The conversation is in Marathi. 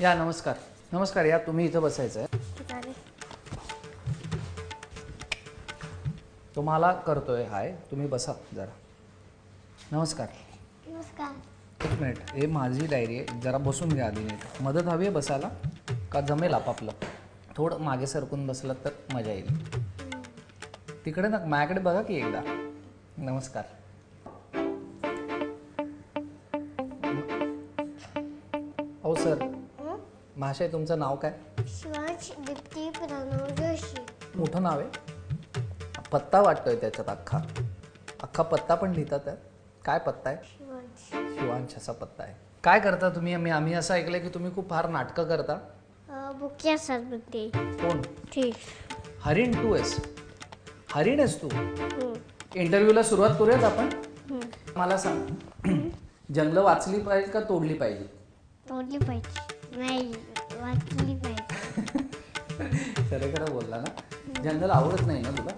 या नमस्कार. नमस्कार या तुम्ही इथं बसायचं आहे तुम्हाला करतोय हाय तुम्ही बसा जरा. नमस्कार. नमस्कार. एक मिनिट हे माझी डायरी आहे जरा बसून घ्या आधी नीट. मदत हवी आहे बसायला? का जमेल आपापलं? थोडं मागे सरकून बसलं तर मजा येईल. तिकडे ना माझ्याकडे बघा की एकदा. नमस्कार. हो सर महाशय तुमचं नाव काय? शिवांश दीप्ती प्रणव जोशी. मोठं नाव आहे? पत्ता वाटतोय त्याच्यात अख्खा. अख्खा पत्ता पण लिहितात त्यात. काय पत्ता आहे? शिवांश. असा पत्ता आहे. काय करता तुम्ही? आम्ही आम्ही असं ऐकलंय की तुम्ही खूप फार नाटकं करता. बुके असतात म्हणते कोण? ठीक हरिण तू आहेस हरिण आहेस तू? इंटरव्ह्यूला सुरुवात करूयात आपण? मला सांग. जंगलं वाचली पाहिजे का तोडली पाहिजे? तोडली पाहिजे. नाही वाचली पाहिजे. खरं खरं बोलला ना? जनरल आवडत नाही ना तुला?